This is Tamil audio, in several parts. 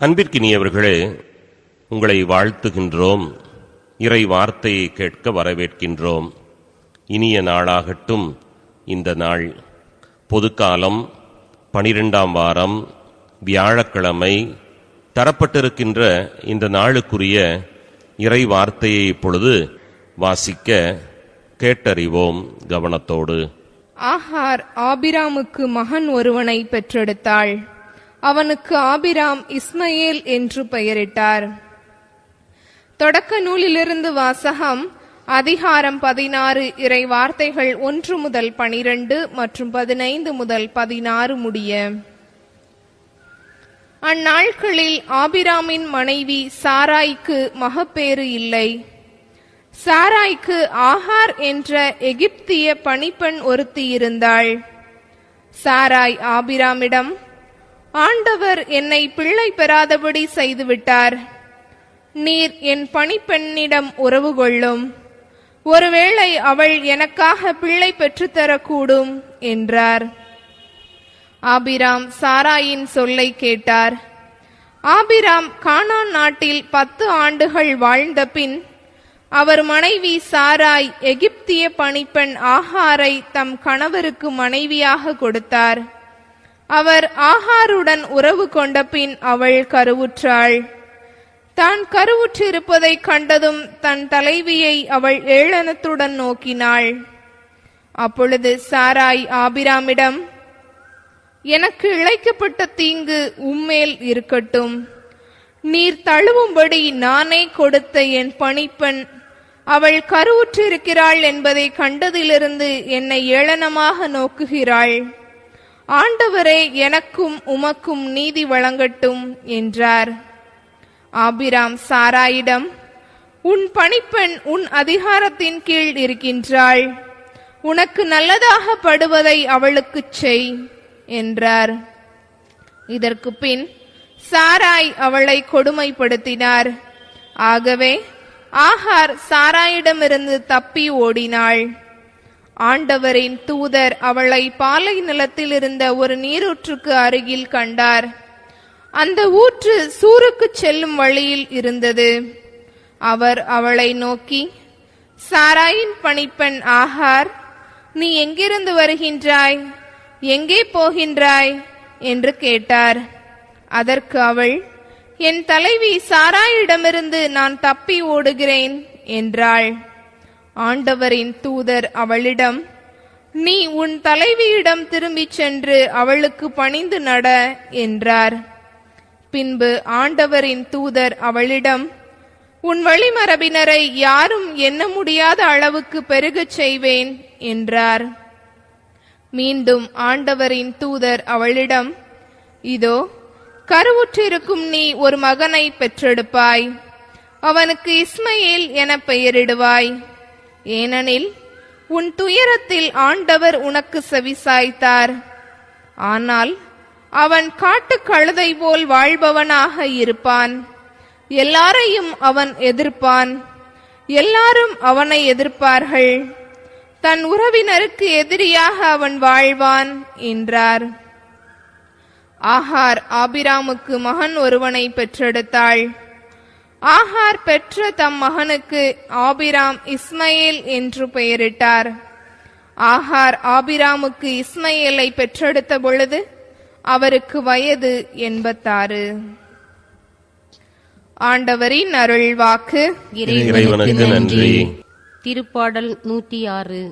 அன்பிற்கினியவர்களே உங்களை வாழ்த்துகின்றோம் இறை வார்த்தையை கேட்க வரவேற்கின்றோம். இனிய நாளாகட்டும் இந்த நாள். பொதுக்காலம் பனிரெண்டாம் வாரம் வியாழக்கிழமை. தரப்பட்டிருக்கின்ற இந்த நாளுக்குரிய இறை வார்த்தையை இப்பொழுது வாசிக்க கேட்டறிவோம் கவனத்தோடு. ஆஹார் ஆபிராமுக்கு மகன் ஒருவனை பெற்றெடுத்தாள். அவனுக்கு ஆபிராம் இஸ்மயேல் என்று பெயரிட்டார். தொடக்க நூலிலிருந்து வாசகம் அதிகாரம் பதினாறு இறை வார்த்தைகள் ஒன்று முதல் பனிரெண்டு மற்றும் பதினைந்து முதல் பதினாறு முடிய. அந்நாட்களில் ஆபிராமின் மனைவி சாராய்க்கு மகப்பேறு இல்லை. சாராய்க்கு ஆஹார் என்ற எகிப்திய பணிப்பெண் ஒருத்தி இருந்தாள். சாராய் ஆபிராமிடம் ஆண்டவர் என்னை பிள்ளை பெறாதபடி செய்துவிட்டார். நீர் என் பணிப்பெண்ணிடம் உறவு கொள்ளும் ஒருவேளை அவள் எனக்காக பிள்ளை பெற்றுத்தரக்கூடும் என்றார். ஆபிராம் சாராயின் சொல்லை கேட்டார். ஆபிராம் கானான் நாட்டில் பத்து ஆண்டுகள் வாழ்ந்த பின் அவர் மனைவி சாராய் எகிப்திய பணிப்பெண் ஆகாரை தம் கணவருக்கு மனைவியாக கொடுத்தார். அவர் ஆகாருடன் உறவு கொண்ட பின் அவள் கருவுற்றாள். தான் கருவுற்றிருப்பதைக் கண்டதும் தன் தலைவியை அவள் ஏளனத்துடன் நோக்கினாள். அப்பொழுது சாராய் ஆபிராமிடம் எனக்கு இழைக்கப்பட்ட தீங்கு உம்மேல் இருக்கட்டும். நீர் தழுவும்படி நானே கொடுத்த என் பணிப்பெண் அவள் கருவுற்றிருக்கிறாள் என்பதை கண்டதிலிருந்து என்னை ஏளனமாக நோக்குகிறாள். ஆண்டவரே எனக்கும் உமக்கும் நீதி வழங்கட்டும் என்றார். ஆபிராம் சாராயிடம் உன் பணிப்பெண் உன் அதிகாரத்தின் கீழ் இருக்கின்றாள். உனக்கு நல்லதாக படுவதை அவளுக்குச் செய் என்றார். இதற்கு பின் சாராய் அவளை கொடுமைப்படுத்தினார். ஆகவே ஆகார் சாராயிடமிருந்து தப்பி ஓடினாள். ஆண்டவரின் தூதர் அவளை பாலை நிலத்தில் இருந்த ஒரு நீரூற்றுக்கு அருகில் கண்டார். அந்த ஊற்று சூருக்கு செல்லும் வழியில் இருந்தது. அவர் அவளை நோக்கி சாராயின் பணிப்பெண் ஆகார் நீ எங்கிருந்து வருகின்றாய்? எங்கே போகின்றாய்? என்று கேட்டார். அதற்கு அவள் என் தலைவி சாராயிடமிருந்து நான் தப்பி ஓடுகிறேன் என்றாள். ஆண்டவரின் தூதர் அவளிடம் நீ உன் தலைவியிடம் திரும்பிச் சென்று அவளுக்கு பணிந்து நட என்றார். பின்பு ஆண்டவரின் தூதர் அவளிடம் உன் வழிமரபினரை யாரும் எண்ண முடியாத அளவுக்கு பெருகச் செய்வேன் என்றார். மீண்டும் ஆண்டவரின் தூதர் அவளிடம் இதோ கருவுற்றிருக்கும் நீ ஒரு மகனை பெற்றெடுப்பாய். அவனுக்கு இஸ்மையில் என பெயரிடுவாய். ஏனெனில் உன் துயரத்தில் ஆண்டவர் உனக்கு செவிசாய்த்தார். ஆனால் அவன் காட்டுக் கழுதை போல் வாழ்பவனாக இருப்பான். எல்லாரையும் அவன் எதிர்ப்பான். எல்லாரும் அவனை எதிர்ப்பார்கள். தன் உறவினருக்கு எதிரியாக அவன் வாழ்வான் என்றார். ஆஹார் ஆபிராமுக்கு மகன் ஒருவனை பெற்றெடுத்தாள். ஆகார் பெற்ற தம் மகனுக்கு ஆபிராம் இஸ்மயேல் என்று பெயரிட்டார். ஆகார் ஆபிராமுக்கு இஸ்மயேலை பெற்றெடுத்த பொழுது அவருக்கு வயது எண்பத்தாறு. ஆண்டவரின் அருள் வாக்கு இறைவனுக்கு நன்றி. திருப்பாடல் நூற்றி ஆறு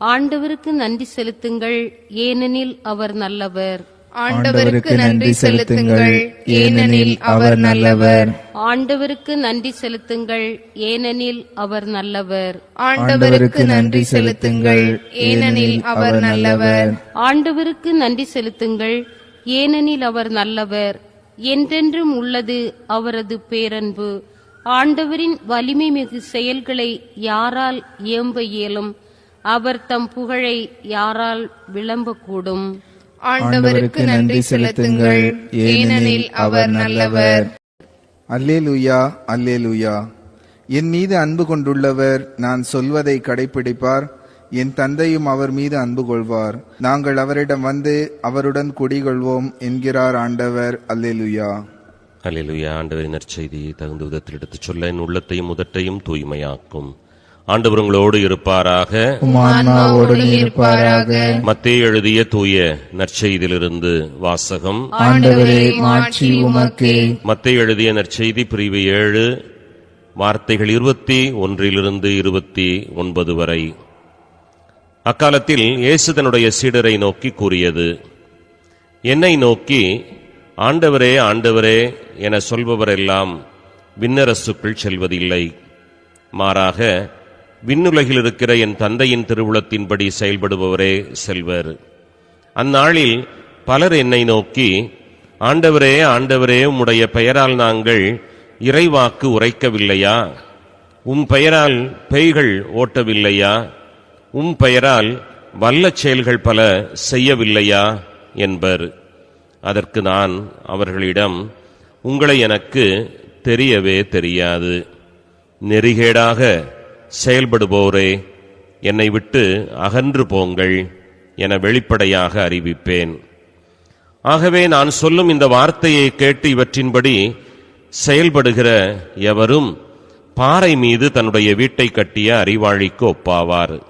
ஆண்டவருக்கு நன்றி செலுத்துங்கள் ஏனெனில் அவர் நல்லவர். ஆண்டவருக்கு நன்றி செலுத்துங்கள். ஏனெனில் அவர் நல்லவர். ஆண்டவருக்கு நன்றி செலுத்துங்கள். ஏனெனில் அவர் நல்லவர். ஆண்டவருக்கு நன்றி செலுத்துங்கள். ஏனெனில் அவர் நல்லவர். ஆண்டவருக்கு நன்றி செலுத்துங்கள். ஏனெனில் அவர் நல்லவர். என்றென்றும் உள்ளது அவரது பேரன்பு. ஆண்டவரின் வலிமை மிகு செயல்களை யாரால் இயம்ப இயலும்? அவர் தம் புகழை யாரால் விளம்பக்கூடும்? ஆண்டவருக்கு நன்றி செலுத்துங்கள். ஏனெனில் அவர் நல்லவர். அல்லேலூயா அல்லேலூயா. என் மீது அன்பு கொண்டுள்ளவர் நான் சொல்வதை கடைப்பிடிப்பார். என் தந்தையும் அவர் மீது அன்பு கொள்வார். நாங்கள் அவரிடம் வந்து அவருடன் குடிகொள்வோம் என்கிறார் ஆண்டவர். அல்லேலூயா. அல்லேலூயா ஆண்டவரின் நற்செய்தியை தகுந்த விதத்தில் எடுத்துச் சொல்ல என் உள்ளத்தையும் முதட்டையும் தூய்மையாக்கும். ஆண்டவர் உங்களோடு இருப்பாராக. இருப்பாராக. மத்தேயு எழுதிய தூய நற்செய்தியிலிருந்து வாசகம். மத்தேயு எழுதிய நற்செய்தி பிரிவு ஏழு வார்த்தைகள் இருபத்தி ஒன்றிலிருந்து இருபத்தி ஒன்பது வரை. அக்காலத்தில் இயேசு தன்னுடைய சீடரை நோக்கி கூறியது என்னை நோக்கி ஆண்டவரே ஆண்டவரே என சொல்பவரெல்லாம் விண்ணரசுக்குள் செல்வதில்லை. மாறாக விண்ணுலகில் இருக்கிற என் தந்தையின் திருவுளத்தின்படி செயல்படுபவரே செல்வர். அந்நாளில் பலர் என்னை நோக்கி ஆண்டவரே ஆண்டவரே உம்முடைய பெயரால் நாங்கள் இறைவாக்கு உரைக்கவில்லையா? உம் பெயரால் பேய்கள் ஓட்டவில்லையா? உம் பெயரால் வல்ல செயல்கள் பல செய்யவில்லையா? என்பர். அதற்கு நான் அவர்களிடம் உங்களை எனக்கு தெரியவே தெரியாது. நெறிகேடாக செயல்படுவோரே என்னை விட்டு அகன்று போங்கள் என வெளிப்படையாக அறிவிப்பேன். ஆகவே நான் சொல்லும் இந்த வார்த்தையை கேட்டு இவற்றின்படி செயல்படுகிற எவரும் பாறை மீது தன்னுடைய வீட்டை கட்டிய அறிவாளிக்கு ஒப்பாவார்.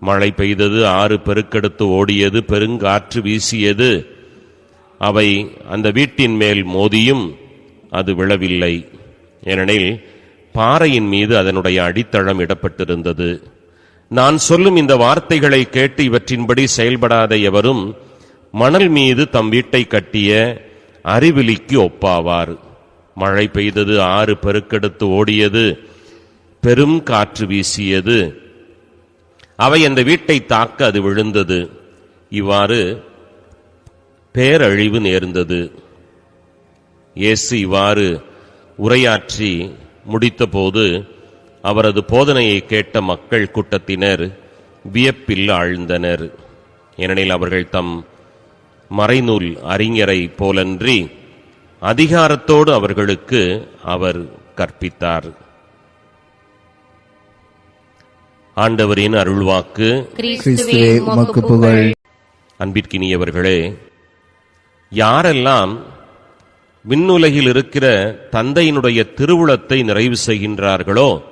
மழை பெய்தது ஆறு பெருக்கெடுத்து ஓடியது பெருங்காற்று வீசியது அவை அந்த வீட்டின் மேல் மோதியும் அது விழவில்லை. ஏனெனில் பாறையின் மீது அதனுடைய அடித்தளம் இடப்பட்டிருந்தது. நான் சொல்லும் இந்த வார்த்தைகளை கேட்டு இவற்றின்படி செயல்படாத எவரும் மணல் மீது தம் வீட்டை கட்டிய அறிவிலிக்கு ஒப்பாவார். மழை பெய்தது ஆறு பெருக்கெடுத்து ஓடியது பெரும் காற்று வீசியது. அவை அந்த வீட்டை தாக்க அது விழுந்தது. இவ்வாறு பேரழிவு நேர்ந்தது. இயேசு இவ்வாறு உரையாற்றி முடித்தபோது அவரது போதனையை கேட்ட மக்கள் கூட்டத்தினர் வியப்பில் ஆழ்ந்தனர். ஏனெனில் அவர்கள் தம் மறைநூல் அறிஞரை போலன்றி அதிகாரத்தோடு அவர்களுக்கு அவர் கற்பித்தார். ஆண்டவரின் அருள்வாக்கு அன்பிற்கினியவர்களே யாரெல்லாம் விண்ணுலகில் இருக்கிற தந்தையினுடைய திருவுளத்தை நிறைவு செய்கின்றார்களோ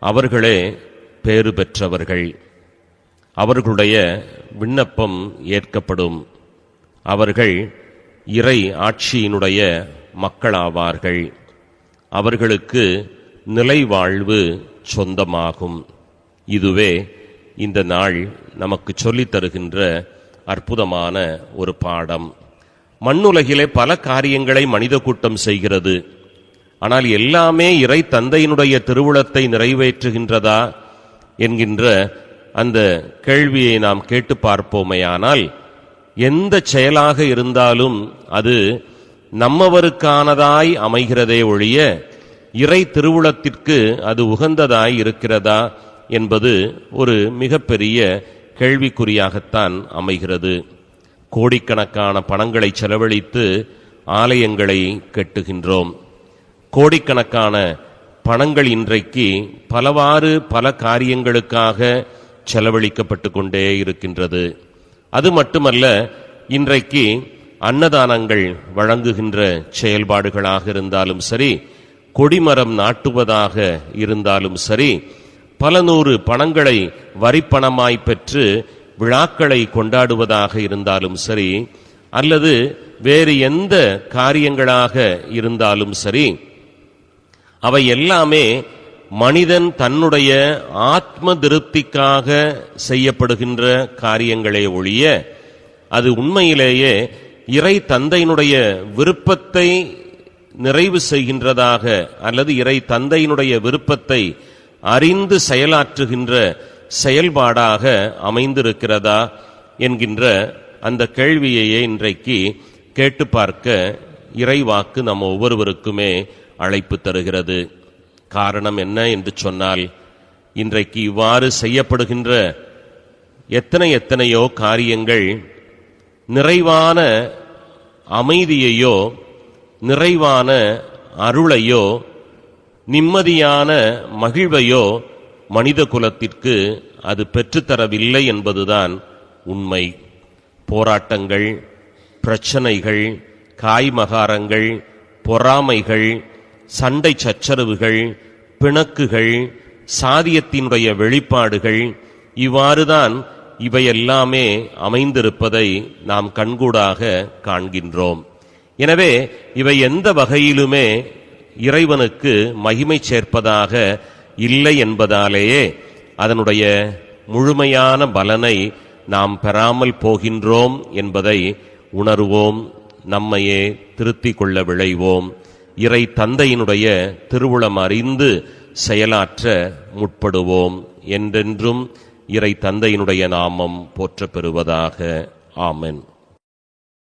அவர்களே பேறு பெற்றவர்கள். அவர்களுடைய விண்ணப்பம் ஏற்கப்படும். அவர்கள் இறை ஆட்சியினுடைய மக்களாவார்கள். அவர்களுக்கு நிலைவாழ்வு சொந்தமாகும். இதுவே இந்த நாள் நமக்கு சொல்லித் தருகின்ற அற்புதமான ஒரு பாடம். மண்ணுலகிலே பல காரியங்களை மனித கூட்டம் செய்கிறது. ஆனால் எல்லாமே இறை தந்தையினுடைய திருவுளத்தை நிறைவேற்றுகின்றதா என்கின்ற அந்த கேள்வியை நாம் கேட்டு பார்ப்போமேயானால் எந்த செயலாக இருந்தாலும் அது நம்மவருக்கானதாய் அமைகிறதே ஒழிய இறை திருவுளத்திற்கு அது உகந்ததாய் இருக்கிறதா என்பது ஒரு மிகப்பெரிய கேள்விக்குறியாகத்தான் அமைகிறது. கோடிக்கணக்கான பணங்களை செலவழித்து ஆலயங்களை கட்டுகின்றோம். கோடிக்கணக்கான பணங்கள் இன்றைக்கு பலவாறு பல காரியங்களுக்காக செலவழிக்கப்பட்டு கொண்டே இருக்கின்றது. அது மட்டுமல்ல இன்றைக்கு அன்னதானங்கள் வழங்குகின்ற செயல்பாடுகளாக இருந்தாலும் சரி கொடிமரம் நாட்டுவதாக இருந்தாலும் சரி பல நூறு பணங்களை வரிப்பணமாய் பெற்று விழாக்களை கொண்டாடுவதாக இருந்தாலும் சரி அல்லது வேறு எந்த காரியங்களாக இருந்தாலும் சரி அவை எல்லாமே மனிதன் தன்னுடைய ஆத்ம திருப்திக்காக செய்யப்படுகின்ற காரியங்களே ஒழிய அது உண்மையிலேயே இறை தந்தையினுடைய விருப்பத்தை நிறைவு செய்கின்றதாக அல்லது இறை தந்தையினுடைய விருப்பத்தை அறிந்து செயலாற்றுகின்ற செயல்பாடாக அமைந்திருக்கிறதா என்கின்ற அந்த கேள்வியையே இன்றைக்கு கேட்டு பார்க்க இறைவாக்கு நம்ம ஒவ்வொருவருக்குமே அழைப்பு தருகிறது. காரணம் என்ன என்று சொன்னால் இன்றைக்கு இவ்வாறு செய்யப்படுகின்ற எத்தனை எத்தனையோ காரியங்கள் நிறைவான அமைதியையோ நிறைவான அருளையோ நிம்மதியான மகிழ்வையோ மனித குலத்திற்கு அது பெற்றுத்தரவில்லை என்பதுதான் உண்மை. போராட்டங்கள் பிரச்சனைகள் காய்மகாரங்கள் பொறாமைகள் சண்டை சச்சரவுகள் பிணக்குகள் சாதியத்தினுடைய வெளிப்பாடுகள் இவ்வாறுதான் இவையெல்லாமே அமைந்திருப்பதை நாம் கண்கூடாக காண்கின்றோம். எனவே இவை எந்த வகையிலுமே இறைவனுக்கு மகிமை சேர்ப்பதாக இல்லை என்பதாலேயே அதனுடைய முழுமையான பலனை நாம் பெறாமல் போகின்றோம் என்பதை உணர்வோம் நம்மையே திருத்திக் கொள்ள விளைவோம் இறை தந்தையினுடைய திருவுளம் அறிந்து செயலாற்ற முற்படுவோம். என்றென்றும் இறை தந்தையினுடைய நாமம் போற்றப்பெறுவதாக. ஆமென்.